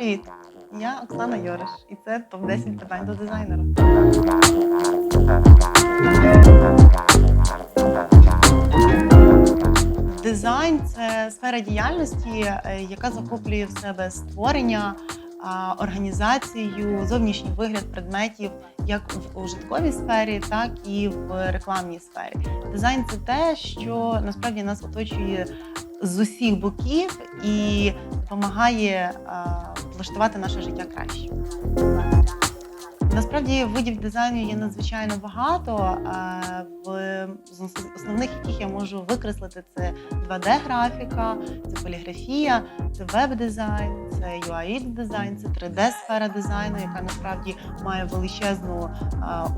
Привіт! Я Оксана Йориш, і це топ-10 питань до дизайнера. Дизайн це сфера діяльності, е, яка захоплює в себе створення, організацію, зовнішній вигляд предметів як в ужитковій сфері, так і в рекламній сфері. Дизайн це те, що насправді нас оточує з усіх боків і допомагає влаштувати наше життя краще. Насправді видів дизайну є надзвичайно багато. В основних, яких я можу викреслити, це 2D-графіка, це поліграфія, це веб-дизайн, це UI дизайн, це 3D-сфера дизайну, яка насправді має величезну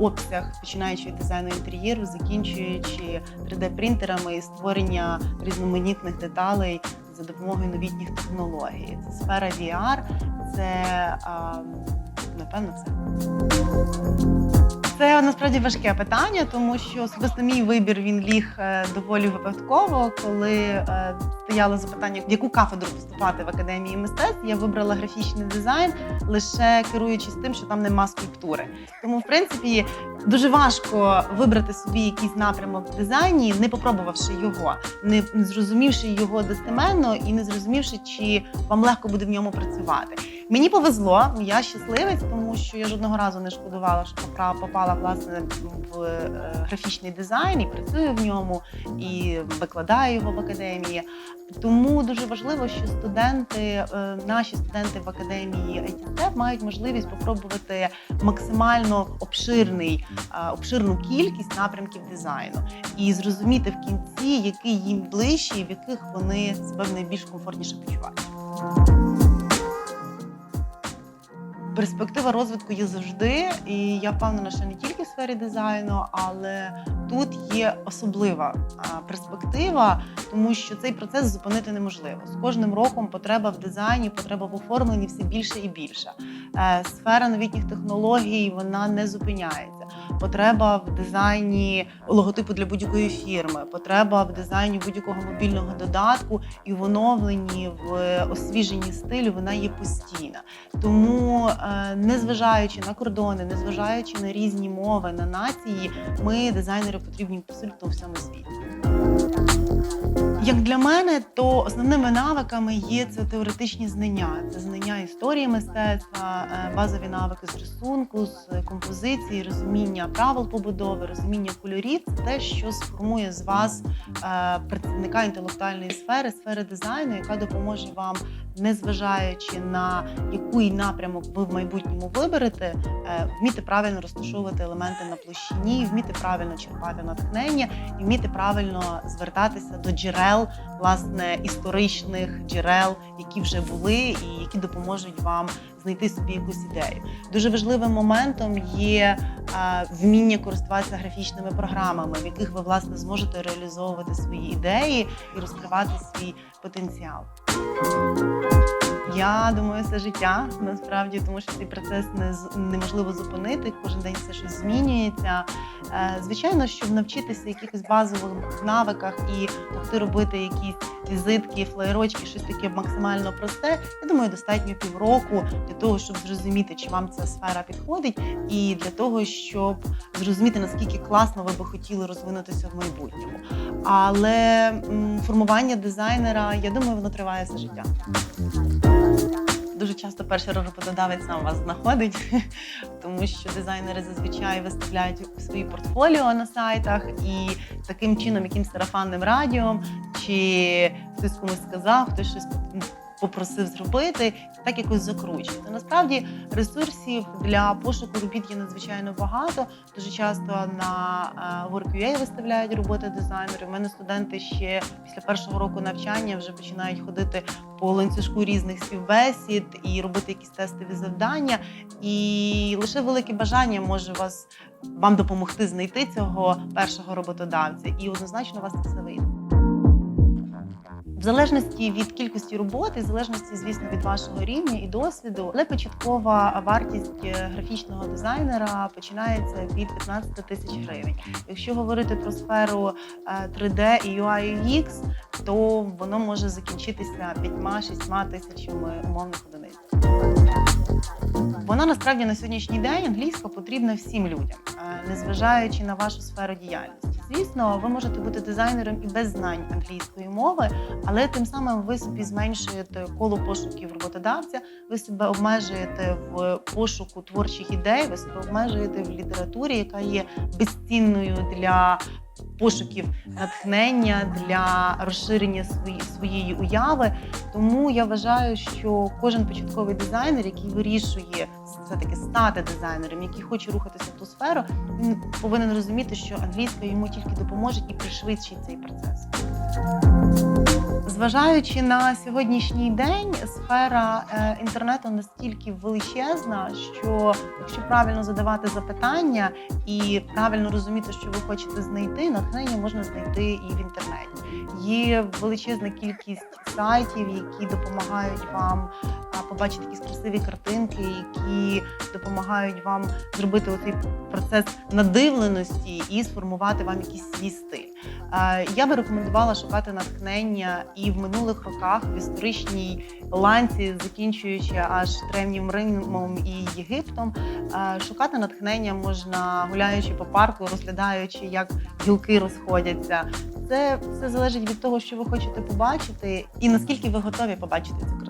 обсяг, починаючи від дизайну інтер'єру, закінчуючи 3D-принтерами і створення різноманітних деталей за допомогою новітніх технологій. Це сфера VR, це напевно це. Це насправді важке питання, тому що особисто мій вибір він ліг е, доволі випадково. Коли е, стояло запитання, в яку кафедру поступати в академії мистецтв, я вибрала графічний дизайн, лише керуючись тим, що там нема скульптури. Тому, в принципі, дуже важко вибрати собі якийсь напрямок в дизайні, не попробувавши його, не зрозумівши його достеменно і не зрозумівши, чи вам легко буде в ньому працювати. Мені повезло, я щасливець, тому що я жодного разу не шкодувала, що попала власне в е, графічний дизайн і працюю в ньому, і викладаю його в академії. Тому дуже важливо, що студенти, е, наші студенти в академії ITSTEP мають можливість попробувати максимально обширний, е, обширну кількість напрямків дизайну і зрозуміти в кінці, який їм ближче, і в яких вони себе найбільш комфортніше почувають. Перспектива розвитку є завжди, і я впевнена, що не тільки в сфері дизайну, але тут є особлива перспектива, тому що цей процес зупинити неможливо. З кожним роком потреба в дизайні, потреба в оформленні все більше і більше. Е, Сфера новітніх технологій вона не зупиняється. Потреба в дизайні логотипу для будь-якої фірми, потреба в дизайні будь-якого мобільного додатку і в оновленні, в освіженні стилю вона є постійна. Тому, е, незважаючи на кордони, незважаючи на різні мови, на нації, ми дизайнери потрібні абсолютно всьому світі. Як для мене, то основними навиками є це теоретичні знання. Це знання історії мистецтва, е, базові навики з рисунку, з композиції, розуміння правил побудови, розуміння кольорів. Це те, що сформує з вас е, працівника інтелектуальної сфери, сфери дизайну, яка допоможе вам, незважаючи на який напрямок ви в майбутньому виберете, е, вміти правильно розташовувати елементи на площині, вміти правильно черпати натхнення і вміти правильно звертатися до джерел, власне, історичних джерел, які вже були, і які допоможуть вам знайти собі якусь ідею. Дуже важливим моментом є е, вміння користуватися графічними програмами, в яких ви власне зможете реалізовувати свої ідеї і розкривати свій потенціал. Я думаю, все життя насправді, тому що цей процес не неможливо зупинити. Кожен день все щось змінюється. Е, Звичайно, щоб навчитися якихось базових навиках і могти робити якісь візитки, флеєрочки, щось таке максимально просте. Я думаю, достатньо півроку для того, щоб зрозуміти, чи вам ця сфера підходить, і для того, щоб зрозуміти наскільки класно ви би хотіли розвинутися в майбутньому. Але формування дизайнера, я думаю, воно триває все життя. Дуже часто перший роботодавець сам вас знаходить, тому що дизайнери зазвичай виставляють свої портфоліо на сайтах і таким чином, яким сарафанним радіо, чи хтось комусь сказав, хтось щось попросив зробити, так якось закручується. Насправді ресурсів для пошуку робіт є надзвичайно багато. Дуже часто на е, Work.ua виставляють роботи дизайнерів. У мене студенти ще після першого року навчання вже починають ходити по ланцюжку різних співбесід і робити якісь тестові завдання. І лише велике бажання може вас вам допомогти знайти цього першого роботодавця, і однозначно у вас це все вийде. В залежності від кількості роботи, в залежності, звісно, від вашого рівня і досвіду, але початкова вартість е, графічного дизайнера починається від 15 тисяч гривень. Якщо говорити про сферу е, 3D і UI UX, то воно може закінчитися 5-6 тисячами умовних одиниць. вона насправді на сьогоднішній день англійська потрібна всім людям, е, незважаючи на вашу сферу діяльності. Звісно, ви можете бути дизайнером і без знань англійської мови, але тим самим ви собі зменшуєте коло пошуків роботодавця, ви себе обмежуєте в пошуку творчих ідей, ви себе обмежуєте в літературі, яка є безцінною для пошуків натхнення, для розширення свої, своєї уяви. Тому я вважаю, що кожен початковий дизайнер, який вирішує все-таки стати дизайнером, який хоче рухатися в ту сферу, він повинен розуміти, що англійська йому тільки допоможе і пришвидшить цей процес. Зважаючи на сьогоднішній день, сфера е, інтернету настільки величезна, що якщо правильно задавати запитання і правильно розуміти, що ви хочете знайти, натхнення можна знайти і в інтернеті. Є величезна кількість сайтів, які допомагають вам побачити якісь красиві картинки, які допомагають вам зробити оцей процес надивленості і сформувати вам якийсь свій стиль. Я би рекомендувала шукати натхнення і в минулих роках в історичній ланці, закінчуючи аж древнім Римом і Єгиптом. Шукати натхнення можна гуляючи по парку, розглядаючи, як гілки розходяться. Це все залежить від того, що ви хочете побачити, і наскільки ви готові побачити цю